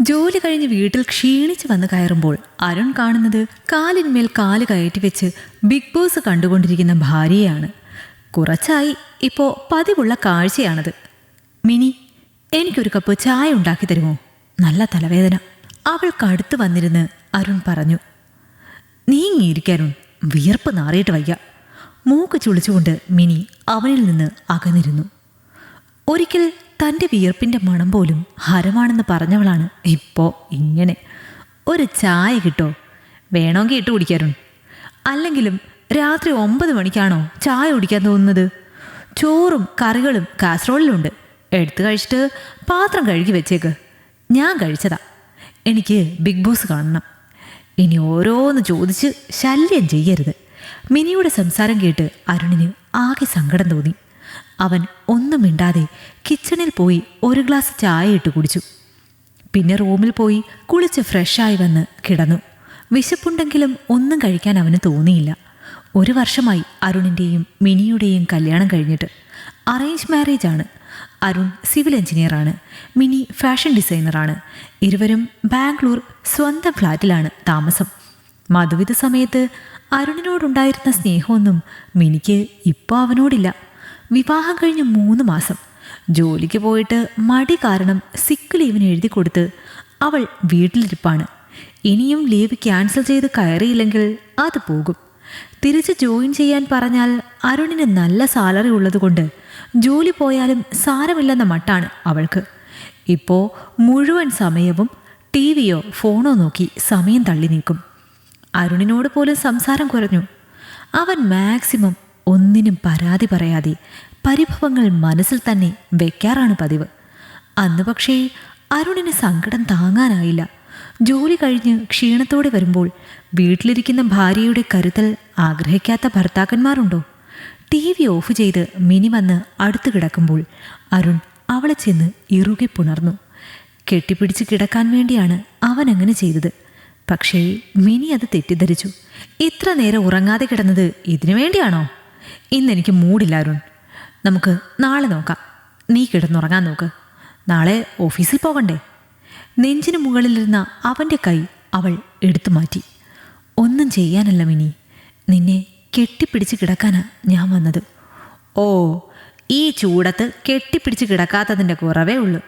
ജോലി കഴിഞ്ഞ് വീട്ടിൽ ക്ഷീണിച്ച് വന്ന് കയറുമ്പോൾ അരുൺ കാണുന്നത് കാലിന്മേൽ കാൽ കയറ്റി വെച്ച് ബിഗ് ബോസ് കണ്ടുകൊണ്ടിരിക്കുന്ന ഭാര്യയാണ്. കുറച്ചായി ഇപ്പോൾ പതിവുള്ള കാഴ്ചയാണത്. മിനി എനിക്കൊരു കപ്പ് ചായ ഉണ്ടാക്കി തരുമോ? നല്ല തലവേദന. അവൾ കടുത്തു വന്നിരുന്ന് അരുൺ പറഞ്ഞു. നീങ്ങിയിരിക്കാരുൺ വിയർപ്പ് നാറിയിട്ട് വയ്യ. മൂക്ക് ചുളിച്ചുകൊണ്ട് മിനി അവനിൽ നിന്ന് അകന്നിരുന്നു. ഒരിക്കൽ തന്റെ വിയർപ്പിന്റെ മണം പോലും ഹരമാണെന്ന് പറഞ്ഞവളാണ് ഇപ്പോൾ ഇങ്ങനെ. ഒരു ചായ കിട്ടോ? വേണമെങ്കിൽ ഇട്ട് കുടിക്കാറുണ്ട് അല്ലെങ്കിലും രാത്രി ഒമ്പത് മണിക്കാണോ ചായ കുടിക്കാൻ തോന്നുന്നത്? ചോറും കറികളും കാസറോളിലുണ്ട്. എടുത്തു കഴിച്ചിട്ട് പാത്രം കഴുകി വെച്ചേക്ക്. ഞാൻ കഴിച്ചതാ. എനിക്ക് ബിഗ് ബോസ് കാണണം. ഇനി ഓരോന്ന് ചോദിച്ച് ശല്യം ചെയ്യരുത്. മിനിയുടെ സംസാരം കേട്ട് അരുണിന് ആകെ സങ്കടം തോന്നി. അവൻ ഒന്നും മിണ്ടാതെ കിച്ചണിൽ പോയി ഒരു ഗ്ലാസ് ചായ ഇട്ട് കുടിച്ചു. പിന്നെ റൂമിൽ പോയി കുളിച്ച് ഫ്രഷായി വന്ന് കിടന്നു. വിശപ്പുണ്ടെങ്കിലും ഒന്നും കഴിക്കാൻ അവന് തോന്നിയില്ല. ഒരു വർഷമായി അരുണിന്റെയും മിനിയുടെയും കല്യാണം കഴിഞ്ഞിട്ട് അറേഞ്ച് മാരേജ് ആണ്. അരുൺ സിവിൽ എഞ്ചിനീയറാണ് മിനി ഫാഷൻ ഡിസൈനറാണ് ഇരുവരും ബാംഗ്ലൂർ സ്വന്തം ഫ്ലാറ്റിലാണ് താമസം. മധുവിധ സമയത്ത് അരുണിനോടുണ്ടായിരുന്ന സ്നേഹമൊന്നും മിനിക്ക് ഇപ്പോൾ അവനോടില്ല. വിവാഹം കഴിഞ്ഞ് മൂന്ന് മാസം. ജോലിക്ക് പോയിട്ട് മടി കാരണം സിക്ക് ലീവിന് എഴുതി കൊടുത്ത് അവൾ വീട്ടിലിരിപ്പാണ്. ഇനിയും ലീവ് ക്യാൻസൽ ചെയ്ത് കയറിയില്ലെങ്കിൽ അത് പോകും. തിരിച്ച് ജോയിൻ ചെയ്യാൻ പറഞ്ഞാൽ അരുണിന് നല്ല സാലറി ഉള്ളതുകൊണ്ട് ജോലി പോയാലും സാരമില്ലെന്ന മട്ടാണ് അവൾക്ക്. ഇപ്പോൾ മുഴുവൻ സമയവും ടി വിയോ ഫോണോ നോക്കി സമയം തള്ളി നീക്കും. അരുണിനോട് പോലും സംസാരം കുറഞ്ഞു. അവൻ മാക്സിമം ഒന്നിനും പരാതി പറയാതെ പരിഭവങ്ങൾ മനസ്സിൽ തന്നെ വെക്കാറാണ് പതിവ്. അന്ന് പക്ഷേ അരുണിന് സങ്കടം താങ്ങാനായില്ല. ജോലി കഴിഞ്ഞ് ക്ഷീണത്തോടെ വരുമ്പോൾ വീട്ടിലിരിക്കുന്ന ഭാര്യയുടെ കരുതൽ ആഗ്രഹിക്കാത്ത ഭർത്താക്കന്മാരുണ്ടോ? ടി വി ഓഫ് ചെയ്ത് മിനി വന്ന് അടുത്ത് കിടക്കുമ്പോൾ അരുൺ അവളെ ചെന്ന് ഇറുകെ പുണർന്നു. കെട്ടിപ്പിടിച്ച് കിടക്കാൻ വേണ്ടിയാണ് അവൻ അങ്ങനെ ചെയ്തത്. പക്ഷേ മിനി അത് തെറ്റിദ്ധരിച്ചു. ഇത്ര നേരം ഉറങ്ങാതെ കിടന്നത് ഇതിനു വേണ്ടിയാണോ? ഇന്നെനിക്ക് മൂടില്ല അരുൺ. നമുക്ക് നാളെ നോക്കാം. നീ കിടന്നുറങ്ങാൻ നോക്ക്. നാളെ ഓഫീസിൽ പോകണ്ടേ? നെഞ്ചിന് മുകളിലിരുന്ന അവന്റെ കൈ അവൾ എടുത്തു മാറ്റി. ഒന്നും ചെയ്യാനല്ല മിനി. നിന്നെ കെട്ടിപ്പിടിച്ച് കിടക്കാനാണ് ഞാൻ വന്നത്. ഓ ഈ ചൂടത്ത് കെട്ടിപ്പിടിച്ച് കിടക്കാത്തതിന്റെ കുറവേ ഉള്ളൂ.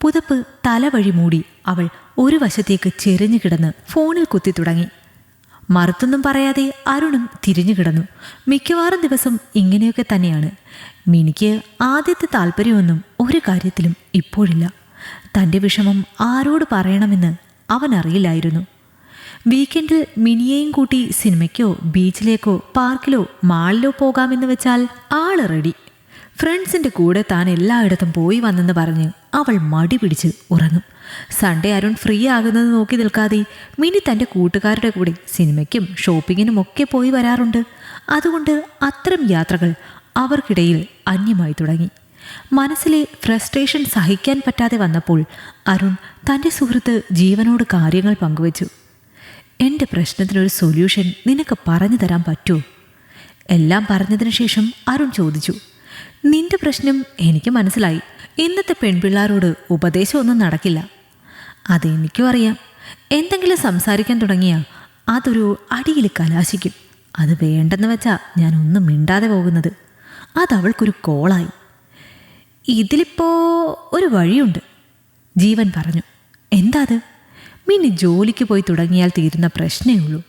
പുതപ്പ് തലവഴി മൂടി അവൾ ഒരു വശത്തേക്ക് ചെരിഞ്ഞു കിടന്ന് ഫോണിൽ കുത്തി തുടങ്ങി. മറുത്തൊന്നും പറയാതെ അരുണും തിരിഞ്ഞു കിടന്നു. മിക്കവാറും ദിവസം ഇങ്ങനെയൊക്കെ തന്നെയാണ്. മിനിക്ക് ആദ്യത്തെ താല്പര്യമൊന്നും ഒരു കാര്യത്തിലും ഇപ്പോഴില്ല. തന്റെ വിഷമം ആരോട് പറയണമെന്ന് അവൻ അറിയില്ലായിരുന്നു. വീക്കെൻഡിൽ മിനിയെയും കൂട്ടി സിനിമയ്ക്കോ ബീച്ചിലേക്കോ പാർക്കിലോ മാളിലോ പോകാമെന്ന് വെച്ചാൽ ആൾ റെഡി. ഫ്രണ്ട്സിന്റെ കൂടെ താൻ എല്ലായിടത്തും പോയി വന്നെന്ന് പറഞ്ഞ് അവൾ മടി പിടിച്ച് ഉറങ്ങും. സൺഡേ അരുൺ ഫ്രീ ആകുന്നത് നോക്കി നിൽക്കാതെ മിനി തന്റെ കൂട്ടുകാരുടെ കൂടെ സിനിമയ്ക്കും ഷോപ്പിങ്ങിനും ഒക്കെ പോയി വരാറുണ്ട്. അതുകൊണ്ട് അത്തരം യാത്രകൾ അവർക്കിടയിൽ അന്യമായി തുടങ്ങി. മനസ്സിലെ ഫ്രസ്ട്രേഷൻ സഹിക്കാൻ പറ്റാതെ വന്നപ്പോൾ അരുൺ തന്റെ സുഹൃത്ത് ജീവനോട് കാര്യങ്ങൾ പങ്കുവച്ചു. എന്റെ പ്രശ്നത്തിനൊരു സൊല്യൂഷൻ നിനക്ക് പറഞ്ഞു തരാൻ പറ്റുമോ? എല്ലാം പറഞ്ഞതിന് ശേഷം അരുൺ ചോദിച്ചു. നിന്റെ പ്രശ്നം എനിക്ക് മനസ്സിലായി. ഇന്നത്തെ പെൺപിള്ളാരോട് ഉപദേശമൊന്നും നടക്കില്ല. അതെനിക്കും അറിയാം. എന്തെങ്കിലും സംസാരിക്കാൻ തുടങ്ങിയാൽ അതൊരു അടിയിൽ കലാശിക്കും. അത് വേണ്ടെന്ന് വെച്ചാൽ ഞാൻ ഒന്നും മിണ്ടാതെ പോകുന്നത്. അതവൾക്കൊരു കോളായി. ഇതിലിപ്പോൾ ഒരു വഴിയുണ്ട്. ജീവൻ പറഞ്ഞു. എന്താ അത്? മിനി ജോലിക്ക് പോയി തുടങ്ങിയാൽ തീരുന്ന പ്രശ്നമേ ഉള്ളൂ.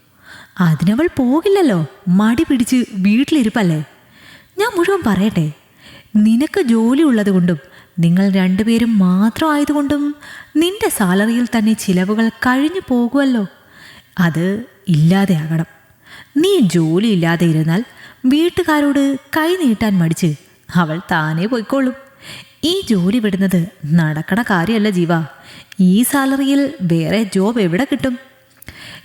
അതിനവൾ പോകില്ലല്ലോ. മടി പിടിച്ച് വീട്ടിലിരിപ്പല്ലേ? ഞാൻ മുഴുവൻ പറയട്ടെ. നിനക്ക് ജോലി ഉള്ളതുകൊണ്ടും നിങ്ങൾ രണ്ടുപേരും മാത്രം ആയതുകൊണ്ടും നിന്റെ സാലറിയിൽ തന്നെ ചിലവുകൾ കഴിഞ്ഞു പോകുമല്ലോ അത് ഇല്ലാതെയാകണം. നീ ജോലി ഇല്ലാതെ ഇരുന്നാൽ വീട്ടുകാരോട് കൈ നീട്ടാൻ മടിച്ച് അവൾ താനേ പോയിക്കോളും. ഈ ജോലി വിടുന്നത് നടക്കണ കാര്യമല്ല ജീവ. ഈ സാലറിയിൽ വേറെ ജോബ് എവിടെ കിട്ടും?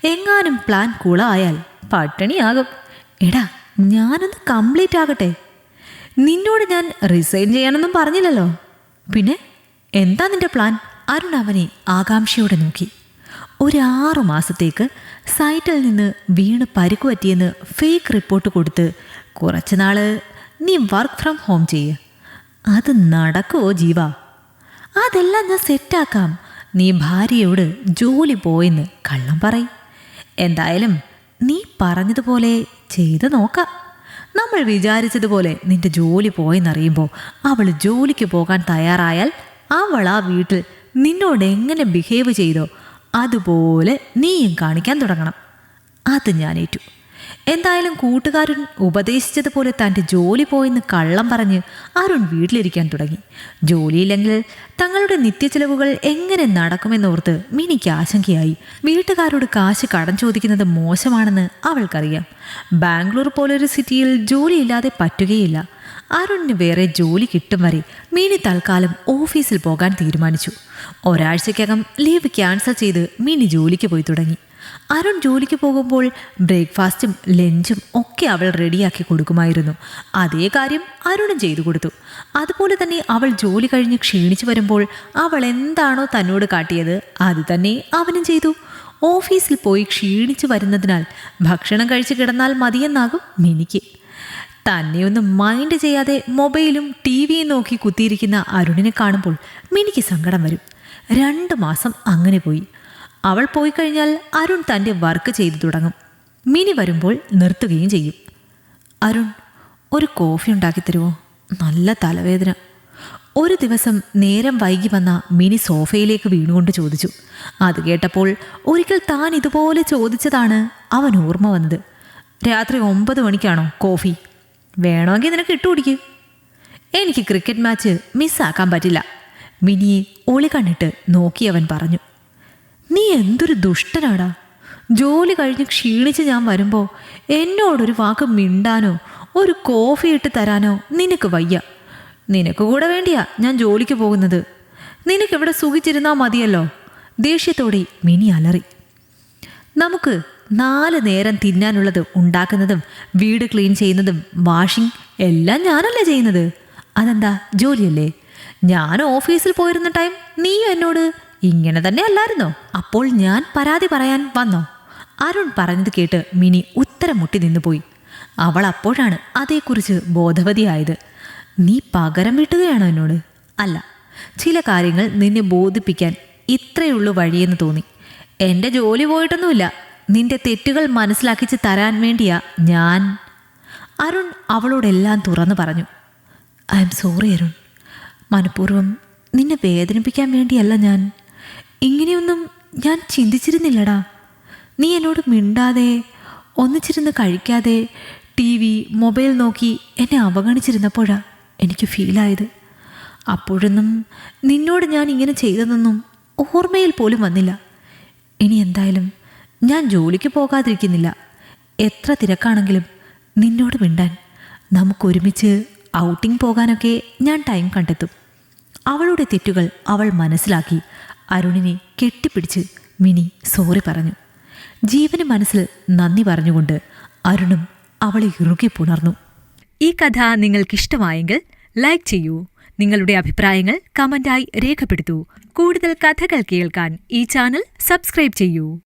എങ്ങാനും പ്ലാൻ കൂളായാൽ പട്ടിണിയാകും. എടാ ഞാനൊന്ന് കംപ്ലീറ്റ് ആകട്ടെ. നിന്നോട് ഞാൻ റിസൈൻ ചെയ്യാനൊന്നും പറഞ്ഞില്ലല്ലോ. പിന്നെ എന്താ നിന്റെ പ്ലാൻ അരുൺ അവനെ ആകാംക്ഷയോടെ നോക്കി. ഒരു ആറു മാസത്തേക്ക് സൈറ്റിൽ നിന്ന് വീണ് പരിക്ക് പറ്റിയെന്ന് ഫേക്ക് റിപ്പോർട്ട് കൊടുത്ത് കുറച്ച് നാൾ നീ വർക്ക് ഫ്രം ഹോം ചെയ്യ്. അത് നടക്കുമോ ജീവ? അതെല്ലാം ഞാൻ സെറ്റാക്കാം നീ ഭാര്യയോട് ജോലി പോയെന്ന് കള്ളം പറയും. എന്തായാലും നീ പറഞ്ഞതുപോലെ ചെയ്ത് നോക്കാം. നമ്മൾ വിചാരിച്ചതുപോലെ നിന്റെ ജോലി പോയെന്നറിയുമ്പോൾ അവൾ ജോലിക്ക് പോകാൻ തയ്യാറായാൽ അവൾ ആ വീട്ടിൽ നിന്നോട് എങ്ങനെ ബിഹേവ് ചെയ്തോ അതുപോലെ നീയും കാണിക്കാൻ തുടങ്ങണം. അത് ഞാൻ ഏറ്റു. എന്തായാലും കൂട്ടുകാരൻ ഉപദേശിച്ചതുപോലെ തന്റെ ജോലി പോയെന്ന് കള്ളം പറഞ്ഞ് അരുൺ വീട്ടിലിരിക്കാൻ തുടങ്ങി. ജോലിയില്ലെങ്കിൽ തങ്ങളുടെ നിത്യച്ചെലവുകൾ എങ്ങനെ നടക്കുമെന്നോർത്ത് മിനിക്ക് ആശങ്കയായി. വീട്ടുകാരോട് കാശ് കടം ചോദിക്കുന്നത് മോശമാണെന്ന് അവൾക്കറിയാം. ബാംഗ്ലൂർ പോലൊരു സിറ്റിയിൽ ജോലിയില്ലാതെ പറ്റുകയില്ല. അരുണിന് വേറെ ജോലി കിട്ടും വരെ മിനി തൽക്കാലം ഓഫീസിൽ പോകാൻ തീരുമാനിച്ചു. ഒരാഴ്ചയ്ക്കകം ലീവ് ക്യാൻസൽ ചെയ്ത് മിനി ജോലിക്ക് പോയി തുടങ്ങി. അരുൺ ജോലിക്ക് പോകുമ്പോൾ ബ്രേക്ക്ഫാസ്റ്റും ലഞ്ചും ഒക്കെ അവൾ റെഡിയാക്കി കൊടുക്കുമായിരുന്നു. അതേ കാര്യം അരുണും ചെയ്തു കൊടുത്തു. അതുപോലെ തന്നെ അവൾ ജോലി കഴിഞ്ഞ് ക്ഷീണിച്ചു വരുമ്പോൾ അവൾ എന്താണോ തന്നോട് കാട്ടിയത് അത് തന്നെ അവനും ചെയ്തു. ഓഫീസിൽ പോയി ക്ഷീണിച്ചു വരുന്നതിനാൽ ഭക്ഷണം കഴിച്ച് കിടന്നാൽ മതിയെന്നാകും മിനിക്ക്. തന്നെയൊന്നും മൈൻഡ് ചെയ്യാതെ മൊബൈലും ടി വിയും നോക്കി കുത്തിയിരിക്കുന്ന അരുണിനെ കാണുമ്പോൾ മിനിക്ക് സങ്കടം വരും. രണ്ട് മാസം അങ്ങനെ പോയി. അവൾ പോയി കഴിഞ്ഞാൽ അരുൺ തന്റെ വർക്ക് ചെയ്തു തുടങ്ങും. മിനി വരുമ്പോൾ നിർത്തുകയും ചെയ്യും. അരുൺ ഒരു കോഫി ഉണ്ടാക്കി തരുമോ നല്ല തലവേദന. ഒരു ദിവസം നേരം വൈകി വന്ന മിനി സോഫയിലേക്ക് വീണുകൊണ്ട് ചോദിച്ചു. അത് കേട്ടപ്പോൾ ഒരിക്കൽ താൻ ഇതുപോലെ ചോദിച്ചതാണ് അവൻ ഓർമ്മ വന്നത്. രാത്രി ഒമ്പത് മണിക്കാണോ കോഫി? വേണമെങ്കിൽ നിനക്ക് ഇട്ടുപിടിക്ക് എനിക്ക് ക്രിക്കറ്റ് മാച്ച് മിസ്സാക്കാൻ പറ്റില്ല. മിനിയെ ഒളി കണ്ടിട്ട് നോക്കിയവൻ പറഞ്ഞു. നീ എന്തൊരു ദുഷ്ടനാടാ? ജോലി കഴിഞ്ഞ് ക്ഷീണിച്ച് ഞാൻ വരുമ്പോൾ എന്നോടൊരു വാക്ക് മിണ്ടാനോ ഒരു കോഫി ഇട്ട് തരാനോ നിനക്ക് വയ്യ. നിനക്ക് കൂടെ വേണ്ടിയാ ഞാൻ ജോലിക്ക് പോകുന്നത്. നിനക്കിവിടെ സുഖിച്ചിരുന്നാൽ മതിയല്ലോ. ദേഷ്യത്തോടെ മിനി അലറി. നമുക്ക് നാല് നേരം തിന്നാനുള്ളത് ഉണ്ടാക്കുന്നതും വീട് ക്ലീൻ ചെയ്യുന്നതും വാഷിംഗ് എല്ലാം ഞാനല്ലേ ചെയ്യുന്നത്. അതെന്താ? ജോലിയല്ലേ? ഞാൻ ഓഫീസിൽ പോയിരുന്ന ടൈം നീ എന്നോട് ഇങ്ങനെ തന്നെ അല്ലായിരുന്നോ? അപ്പോൾ ഞാൻ പരാതി പറയാൻ വന്നോ? അരുൺ പറഞ്ഞത് കേട്ട് മിനി ഉത്തരം മുട്ടി നിന്നുപോയി. അവൾ അപ്പോഴാണ് അതേക്കുറിച്ച് ബോധവതിയായത്. നീ പകരം വീട്ടുകയാണോ എന്നോട്? അല്ല. ചില കാര്യങ്ങൾ നിന്നെ ബോധിപ്പിക്കാൻ ഇത്രയുള്ളൂ വഴിയെന്ന് തോന്നി. എന്റെ ജോലി പോയിട്ടൊന്നുമില്ല. നിന്റെ തെറ്റുകൾ മനസ്സിലാക്കിച്ച് തരാൻ വേണ്ടിയാ ഞാൻ. അരുൺ അവളോടെല്ലാം തുറന്നു പറഞ്ഞു. I'm sorry Arun. മനഃപൂർവം നിന്നെ വേദനിപ്പിക്കാൻ വേണ്ടിയല്ല ഞാൻ. ഇങ്ങനെയൊന്നും ഞാൻ ചിന്തിച്ചിരുന്നില്ലടാ. നീ എന്നോട് മിണ്ടാതെ ഒന്നിച്ചിരുന്ന് കഴിക്കാതെ ടി വി മൊബൈൽ നോക്കി എന്നെ അവഗണിച്ചിരുന്നപ്പോഴാ എനിക്ക് ഫീലായത്. അപ്പോഴൊന്നും നിന്നോട് ഞാൻ ഇങ്ങനെ ചെയ്തതെന്നും ഓർമ്മയിൽ പോലും വന്നില്ല. ഇനി എന്തായാലും ഞാൻ ജോലിക്ക് പോകാതിരിക്കുന്നില്ല. എത്ര തിരക്കാണെങ്കിലും നിന്നോട് മിണ്ടാൻ നമുക്കൊരുമിച്ച് ഔട്ടിംഗ് പോകാനൊക്കെ ഞാൻ ടൈം കണ്ടെത്തും. അവളുടെ തെറ്റുകൾ അവൾ മനസ്സിലാക്കി അരുണിനെ കെട്ടിപ്പിടിച്ച് മിനി സോറി പറഞ്ഞു. ജീവന് മനസ്സിൽ നന്ദി പറഞ്ഞുകൊണ്ട് അരുണും അവളെ ഇറുകി പുണർന്നു. ഈ കഥ നിങ്ങൾക്കിഷ്ടമായെങ്കിൽ ലൈക്ക് ചെയ്യൂ. നിങ്ങളുടെ അഭിപ്രായങ്ങൾ കമന്റായി രേഖപ്പെടുത്തൂ. കൂടുതൽ കഥകൾ കേൾക്കാൻ ഈ ചാനൽ സബ്സ്ക്രൈബ് ചെയ്യൂ.